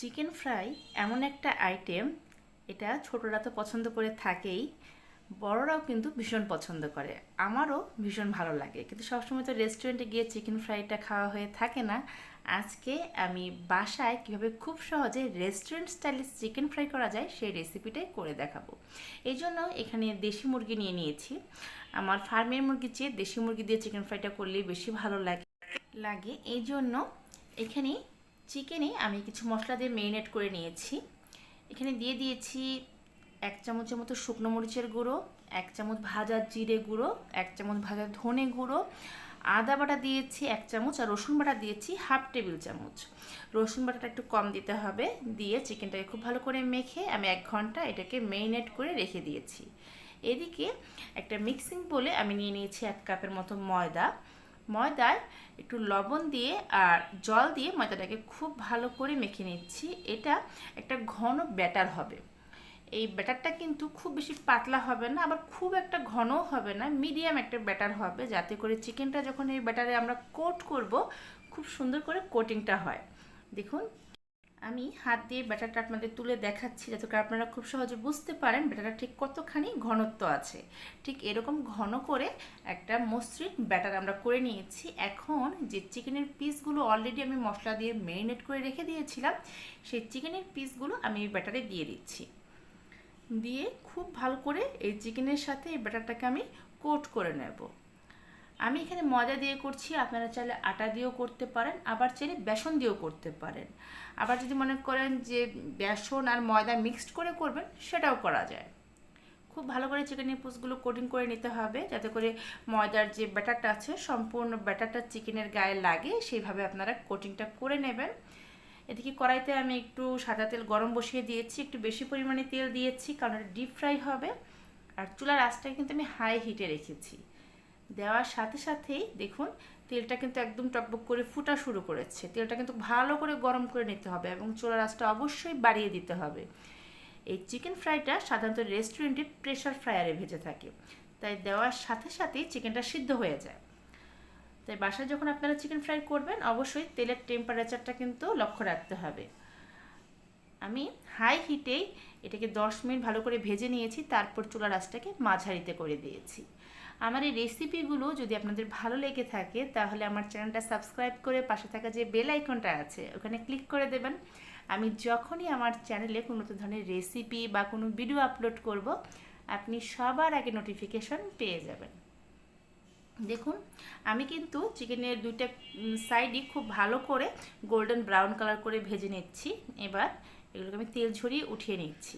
Chicken fry এমন একটা item, এটা ছোটরা তো পছন্দ করে থাকেই, বড়রাও কিন্তু ভীষণ পছন্দ করে। আমারও ভীষণ ভালো লাগে। কিন্তু সবসময় তো রেস্টুরেন্টে গিয়ে চিকেন ফ্রাইটা খাওয়া হয়ে থাকে না। আজকে আমি বাসায় কীভাবে খুব সহজে রেস্টুরেন্ট স্টাইলে চিকেন ফ্রাই করা যায়, সেই রেসিপিটাই করে দেখাবো। এই জন্য এখানে দেশি মুরগি নিয়ে নিয়েছি। আমার ফার্মের মুরগির চেয়ে দেশি মুরগি দিয়ে চিকেন ফ্রাইটা করলেই বেশি ভালো লাগে। লাগে। এই জন্য এখানে চিকেনে আমি কিছু মশলা দিয়ে মেরিনেট করে নিয়েছি। এখানে দিয়ে দিয়েছি এক চামচের মতো শুকনো মরিচের গুঁড়ো, এক চামচ ভাজা জিরে গুঁড়ো, এক চামচ ভাজা ধনে গুঁড়ো, আদা বাটা দিয়েছি এক চামচ আর রসুন বাটা দিয়েছি হাফ টেবিল চামচ। রসুন বাটাটা একটু কম দিতে হবে, দিয়ে চিকেনটাকে খুব ভালো করে মেখে আমি এক ঘণ্টা এটাকে মেরিনেট করে রেখে দিয়েছি। এদিকে একটা মিক্সিং বলে আমি নিয়ে নিয়েছি এক কাপের মতো ময়দা। ময়দায় একটু লবণ দিয়ে আর জল দিয়ে ময়দাটাকে খুব ভালো করে মেখে নিচ্ছি। এটা একটা ঘন ব্যাটার হবে। এই ব্যাটারটা কিন্তু খুব বেশি পাতলা হবে না, আবার খুব একটা ঘনও হবে না, মিডিয়াম একটা ব্যাটার হবে। যাতে করে চিকেনটা যখন এই ব্যাটারে আমরা কোট করব, খুব সুন্দর করে কোটিংটা হয়। দেখুন আমি হাত দিয়ে ব্যাটারটা আপনাদের তুলে দেখাচ্ছি যাতে করে আপনারা খুব সহজে বুঝতে পারেন ব্যাটারটা ঠিক কতখানি ঘনত্ব আছে। ঠিক এরকম ঘন করে একটা মসৃণ ব্যাটার আমরা করে নিয়েছি। এখন যে চিকেনের পিসগুলো অলরেডি আমি মশলা দিয়ে ম্যারিনেট করে রেখে দিয়েছিলাম, সেই চিকেনের পিসগুলো আমি এই ব্যাটারে দিয়ে দিচ্ছি। দিয়ে খুব ভালো করে এই চিকেনের সাথে এই ব্যাটারটাকে আমি কোট করে নেব। আমি এখানে ময়দা দিয়ে করছি, আপনারা চাইলে আটা দিয়েও করতে পারেন, আবার চাইলে বেসন দিয়েও করতে পারেন। আবার যদি মনে করেন যে বেসন আর ময়দা মিক্সড করে করবেন, সেটাও করা যায়। খুব ভালো করে চিকেনের পুসগুলো কোটিং করে নিতে হবে, যাতে করে ময়দার যে ব্যাটারটা আছে, সম্পূর্ণ ব্যাটারটা চিকেনের গায়ে লাগে, সেইভাবে আপনারা কোটিংটা করে নেবেন। এদিকে কড়াইতে আমি একটু সাদা তেল গরম বসিয়ে দিয়েছি, একটু বেশি পরিমাণে তেল দিয়েছি, কারণ ডিপ ফ্রাই হবে। আর চুলার আঁচটাকে কিন্তু আমি হাই হিটে রেখেছি। দেওয়ার সাথে সাথেই দেখুন, তেলটা কিন্তু একদম টকবক করে ফুটা শুরু করেছে। তেলটা কিন্তু ভালো করে গরম করে নিতে হবে এবং চুলার আঁচটা অবশ্যই বাড়িয়ে দিতে হবে। এই চিকেন ফ্রাইটা সাধারণত রেস্টুরেন্টে প্রেশার ফ্রায়ারে ভেজে থাকে। তাই দেওয়ার সাথে সাথেই চিকেনটা সিদ্ধ হয়ে যায়। তাই বাসায় যখন আপনারা চিকেন ফ্রাই করবেন, অবশ্যই তেলের টেম্পারেচারটা কিন্তু লক্ষ্য রাখতে হবে। আমি হাই হিটেই এটাকে দশ মিনিট ভালো করে ভেজে নিয়েছি, তারপর চুলার আঁচটাকে মাঝারিতে করে দিয়েছি। আমার এই রেসিপিগুলো যদি আপনাদের ভালো লেগে থাকে, তাহলে আমার চ্যানেলটা সাবস্ক্রাইব করে পাশে থাকা যে বেল আইকনটা আছে, ওখানে ক্লিক করে দেবেন। আমি যখনই আমার চ্যানেলে কোনো ধরনের রেসিপি বা কোনো ভিডিও আপলোড করব, আপনি সবার আগে নোটিফিকেশন পেয়ে যাবেন। দেখুন, আমি কিন্তু চিকেনের দুইটা সাইডই খুব ভালো করে গোল্ডেন ব্রাউন কালার করে ভেজে নিচ্ছি। এবার এগুলোকে আমি তেল ঝরিয়ে উঠিয়ে নিচ্ছি।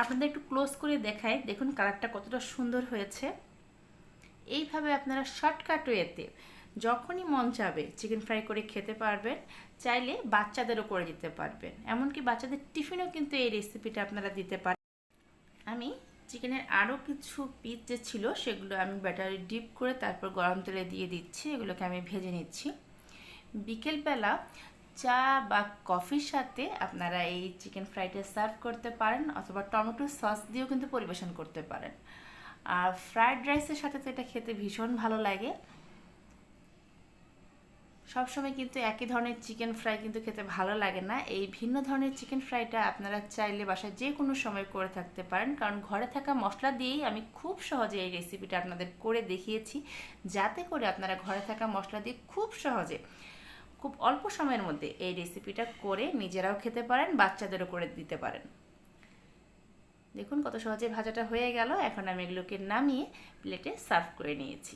আপনাদের একটু ক্লোজ করে দেখাই। দেখুন কালারটা কতটা সুন্দর হয়েছে। এইভাবে আপনারা শর্টকাট ওয়েতে যখনই মন চাবে চিকেন ফ্রাই করে খেতে পারবেন, চাইলে বাচ্চাদেরও করে দিতে পারবেন। এমনকি বাচ্চাদের টিফিনও কিন্তু এই রেসিপিটা আপনারা দিতে পারেন আমি চিকেনের আরও কিছু পিস যে ছিল, সেগুলো আমি ব্যাটারি ডিপ করে তারপর গরম তেলে দিয়ে দিচ্ছি। এগুলোকে আমি ভেজে নিচ্ছি। বিকেলবেলা চা বা কফির সাথে আপনারা এই চিকেন ফ্রাইটা সার্ভ করতে পারেন অথবা টমেটো সস দিয়েও কিন্তু পরিবেশন করতে পারেন। আর ফ্রায়েড রাইসের সাথে তো এটা খেতে ভীষণ ভালো লাগে। সবসময় কিন্তু একই ধরনের চিকেন ফ্রাই কিন্তু খেতে ভালো লাগে না। এই ভিন্ন ধরনের চিকেন ফ্রাইটা আপনারা চাইলে বাসায় যে কোনো সময় করে থাকতে পারেন। কারণ ঘরে থাকা মশলা দিয়েই আমি খুব সহজে এই রেসিপিটা আপনাদের করে দেখিয়েছি। যাতে করে আপনারা ঘরে থাকা মশলা দিয়ে খুব সহজে খুব অল্প সময়ের মধ্যে এই রেসিপিটা করে নিজেরাও খেতে পারেন, বাচ্চাদেরও করে দিতে পারেন। দেখুন কত সহজে ভাজাটা হয়ে গেল। এখন আমি এগুলোকে নামিয়ে প্লেটে সার্ভ করে নিয়েছি।